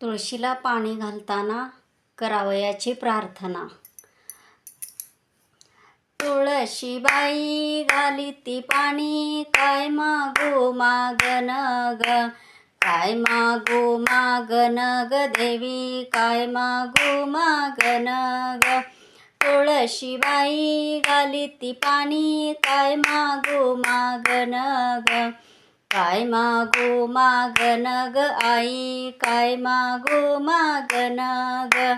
तुळशीला पाणी घालताना करावयाची प्रार्थना. तुळशीबाई घाली ती पाणी काय मागू मागन ग? काय मागू मागन ग देवी? काय मागू मागन ग? तुळशीबाई घाली ती पाणी काय मागू मागन ग? काय मागो मागन ग आई? काय मागो मागन ग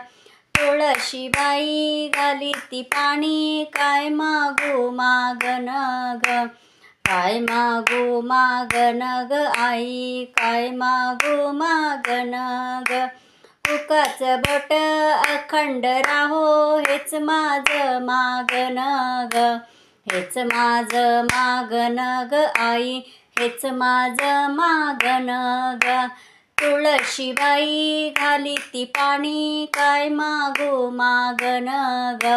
तुळशीबाई घाली ती पाणी. काय मागो मागन ग काय मागो मागन ग आई? काय मागो मागन ग कुकाचं बट अखंड राहो हेच माझं मागन ग हेच माझं मागन ग आई. हेच माझं मागन ग तुळशीबाई घाली ती पाणी काय मागू मागन ग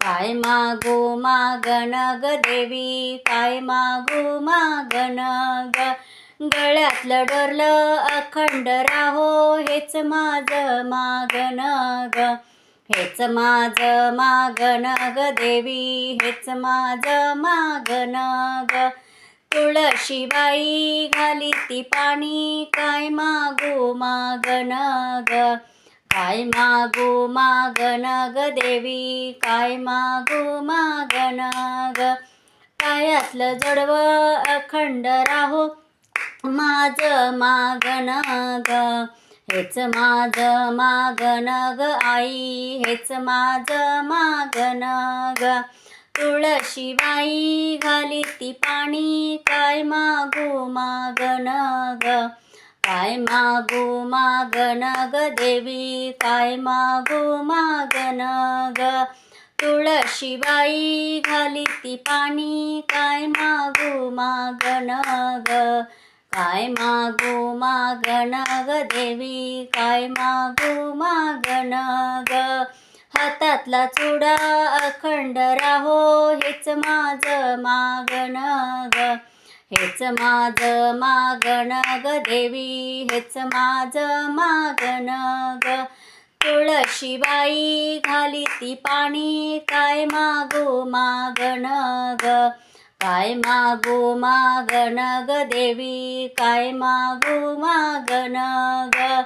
काय मागू मागन ग देवी काय मागू मागन ग गळ्यातलं डोरलं अखंड राहो हेच माझं मागन ग हेच माझं मागन ग देवी हेच माझं मागन ग तुळशीबाई घाली ती पाणी. काय मागो मागन ग काय मागो मागन ग देवी? काय मागो मागन ग पायातलं जडव अखंड राहो? माझं मागन ग हेच माझं मागन ग आई. हेच माझं मागन ग तुळशीबाई घाली ती पाणी काय मागू मागन ग? काय मागू मागन ग देवी? काय मागू मागन ग? तुळशीबाई घाली ती पाणी काय मागू मागन ग? काय मागू मागन ग देवी? काय मागू मागन हातातला चुडा अखंड राहो हेच माझं मागण ग. हेच माझं मागण ग देवी हेच माझं मागण ग. तुळशीबाई घाली ती पाणी काय मागू मागण ग? काय मागू मागण ग देवी काय मागू मागण ग?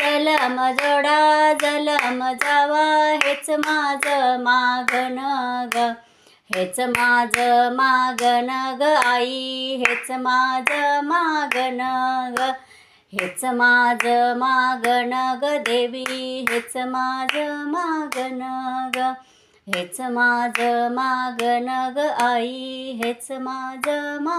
जलम जोडा जलम जावा हेच माझं मागन ग. हेच माझं मागन ग आई हेच माझं मागन ग. हेच माझं मागन ग देवी हेच माझं मागन ग. हेच माझं मागन ग आई हेच माझं मा